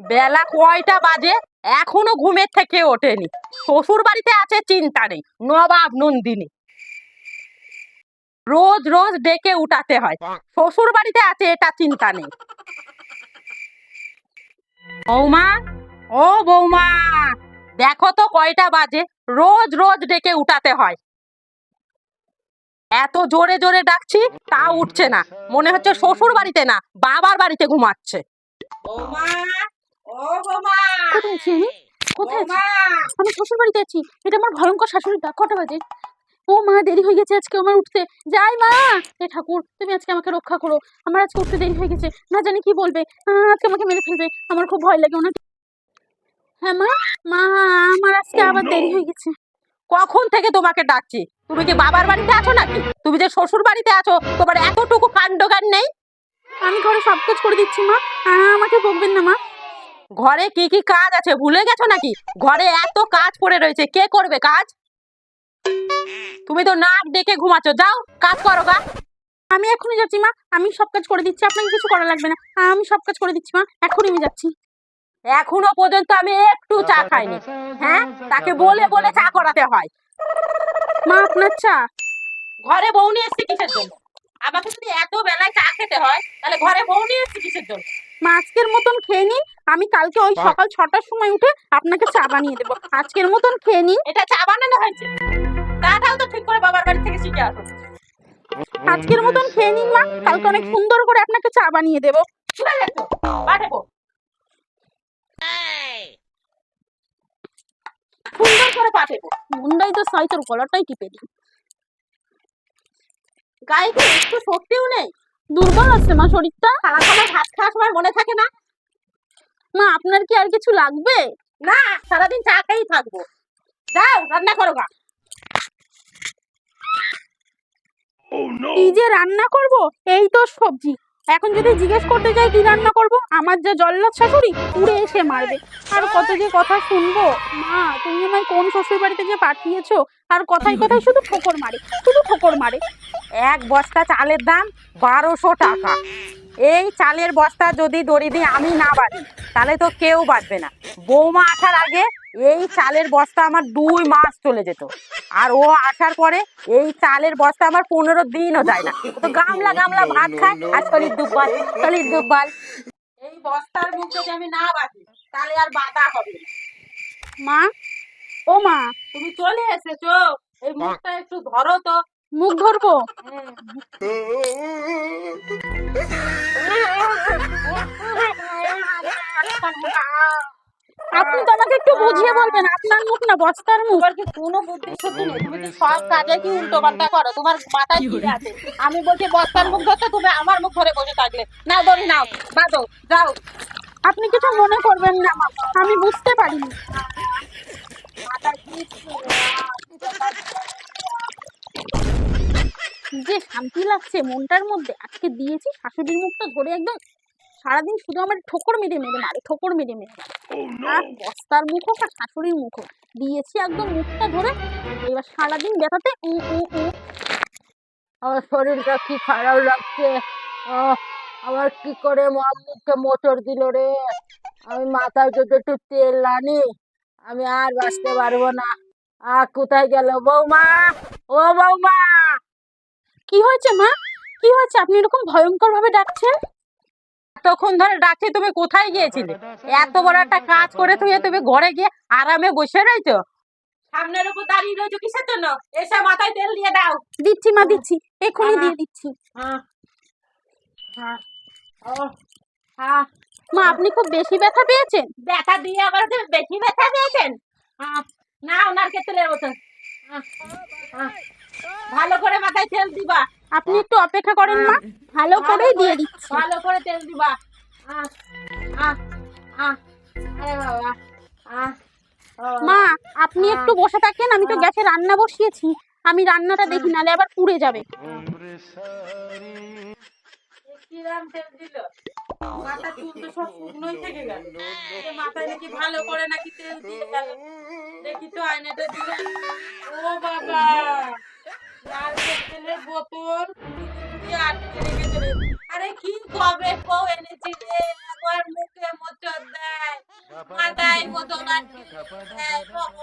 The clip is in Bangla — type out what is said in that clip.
বেলা কয়টা বাজে? এখনও ঘুমের থেকে ওঠেনি। শ্বশুর বাড়িতে আছে চিন্তা নেই, নবাব নন্দিনী। রোজ রোজ ডেকে উঠাতে হয় শ্বশুর বাড়িতে আছে এটা চিন্তা নেই। বৌমা, ও বৌমা, দেখো তো কয়টা বাজে, রোজ রোজ ডেকে উঠাতে হয়। এত জোরে জোরে ডাকছি তা উঠছে না, মনে হচ্ছে শ্বশুর বাড়িতে না, বাবার বাড়িতে ঘুমাচ্ছে। বৌমা কোথায় আছি আমি? কোথায় আছি আমি শ্বশুর বাড়িতে আছি। এটা আমার ভয়ঙ্কর শাশুড়ির ডাক কটা বাজে? ও মা দেরি হয়ে গেছে আজকে আমার উঠতে। যাই মা! এ ঠাকুর তুমি আজকে আমাকে রক্ষা করো। আমার আজকে উঠতে দেরি হয়ে গেছে। না জানি কি বলবে। আজকে আমাকে মেরে ফেলবে। আমার খুব ভয় লাগে ওনাকে। হ্যাঁ মা? মা আমার আজকে আবার দেরি হয়ে গেছে। কখন থেকে তোমাকে ডাকছি? তুমি কি বাবার বাড়িতে আছো নাকি? তুমি যে শ্বশুর বাড়িতে আছো তোমার এতটুকু কাণ্ডজ্ঞান নেই? আমি ঘরে সব কাজ করে দিচ্ছি মা। আমাকে বকবেন না মা। ঘরে কি কি কাজ আছে? ভুলে গেছো নাকি? ঘরে এত কাজ পড়ে রয়েছে। কে করবে কাজ? তুমি তো নাক ডেকে ঘুমাচ্ছ। যাও, কাজ করো, গা। আমি এখনই যাচ্ছি, মা। আমি সব কাজ করে দিচ্ছি। আপনাকে কিছু করা লাগবে না। আমি সব কাজ করে দিচ্ছি, মা। এখনই আমি যাচ্ছি। এখনও পর্যন্ত আমি একটু চা খাইনি। হ্যাঁ? তাকে বলে বলে চা করাতে হয়। মা, আপনার চা? ঘরে বউ নিয়ে এসছি কিসের জন্য? আমাকে যদি এত বেলায় চা খেতে হয়, তাহলে ঘরে বউ নিয়ে এসছি কিসের জন্য? মা আজকের মতন খেয়ে নিন। আমি কালকে ওই সকাল ছটার সময় উঠে আপনাকে চা বানিয়ে দেবো। আজকের মতন খেয়ে নিন। এটা চা বানানো হয়েছে। চাটাও তো ঠিক করে বাবার বাড়ি থেকে শিখে আসো। আজকের মতন খেয়ে নিন মা। কালকে অনেক সুন্দর করে আপনাকে চা বানিয়ে দেবো। পাঠাবো সুন্দর করে পাঠাবো মুন্ডাই তো সাইতের গলাটাই টিপে দিই। গায়ে একটু শক্তিও নেই? দুর্বল আছে মা শরীরটা? খালা খালা ভাত খাওয়ার সময় মনে থাকে না। মা আপনার কি আর কিছু লাগবে? না সারাদিন চা খেয়েই থাকব। যাও রান্না করো গা। কি যে রান্না করব এই তো সবজি। এখন যদি জিজ্ঞেস করতে যাই কি রান্না করব আমার যা জল্লাদ শাশুড়ি উড়ে এসে মারবে। আর কত যে কথা শুনব। মা তুমি আমায় কোন শ্বশুর বাড়িতে যে পাঠিয়েছো? আর কথায় কথায় শুধু ঠোকর মারে শুধু ঠোকর মারে। এক বস্তা চালের দাম বারোশো টাকা। এই চালের বস্তা যদি দড়ি দিয়ে আমি না বাঁধি, তাহলে তো কেউ বাঁধবে না। বৌমা আসার আগে এই চালের বস্তা আমার দুই মাস চলে যেত। আর ও আসার পরে এই চালের বস্তা আমার পনেরো দিনও যায় না। তো গামলা গামলা ভাত খায় আর শরীর দুব্বাল শরীর দুব্বাল এই বস্তার মুখ যদি আমি না বাঁধি, তাহলে আর বাঁধা হবে। মা, ও মা, তুমি চলে এসেছ। এই মুখটা একটু ধরো তো। মুখ ধরবো? আপনি তো আমাকে একটু বুঝিয়ে বলবেন আপনার মুখ না বস্তার মুখ? তোমার কি কোনো বুদ্ধি শুদ্ধি নেই? তুমি কি সব কাজে কি উল্টো পাল্টা করো? তোমার মাথায় কি আছে? আমি বলছি বস্তার মুখ ধরতে তুমি আমার মুখ ধরে বসে থাকলে। নাও দড়ি নাও বাঁধো যাও। আপনি কিছু মনে করবেন না আমি বুঝতে পারিনি। যে শান্তি লাগছে মনটার মধ্যে। আজকে দিয়েছি শাশুড়ির মুখটা ধরে একদম সারাদিন শুধু আমার ঠোকর মেরে মেরে মারে ঠোকর মেরে মেরে মারে। আর বস্তার মুখ হোক আর শাশুড়ির মুখ হোক দিয়েছি একদম মুখটা ধরে এবার সারাদিন ব্যথাতে উ উ উ। আমার শরীরটা কি খারাপ লাগছে? আমার কি করে মা মুখে মোচড় দিল রে? আমি মাথায় যদি একটু তেল আনি আমি আর বাঁচতে পারব না। আর কোথায় গেল বৌমা? ও বৌমা! কি হয়েছে মা? কি হয়েছে? আপনি এরকম ভয়ঙ্কর ভাবে ডাকছেন? তখন ধরে ডাকছি তুমি কোথায় গিয়েছিলে? এত বড় একটা কাজ করে তুমি তুমি ঘরে গিয়ে আরামে বসে রয়েছো সামনের উপর দাঁড়িয়ে রয়েছো কিসের জন্য? এসে মাথায় তেল দিয়ে দাও। দিচ্ছি মা দিচ্ছি। এখনই আহা। দিয়ে দিচ্ছি। আহ, মা আপনি খুব বেশি ব্যথা পেয়েছেন? ব্যথা দিয়ে আবার বেশি ব্যথা পেয়েছেন? না ওনার তেলের মতন আহ, আহ, ভালো করে মাথায় তেল দিবা আপনি একটু অপেক্ষা করেন মা। ভালো করেই দিয়ে দিচ্ছি। ভালো করে তেল দিবা। মা আপনি একটু বসে থাকেন আমি তো গ্যাসে রান্না বসিয়েছি। আমি রান্নাটা দেখি নালে আবার পুড়ে যাবে। কিরাম তেল দিল? মাথা চুল তো সব শুকনোই থেকে গেল। মাথায় নাকি ভালো করে নাকি তেল দিয়ে গেল। দেখি তো আয়নাটা দিয়ে ও বাবা! লাল বোতল আটকে আরে কি কবে কো এনেছি রে? আমার মুখে মোচড় দেয়। মাথায় মতো না ভগবান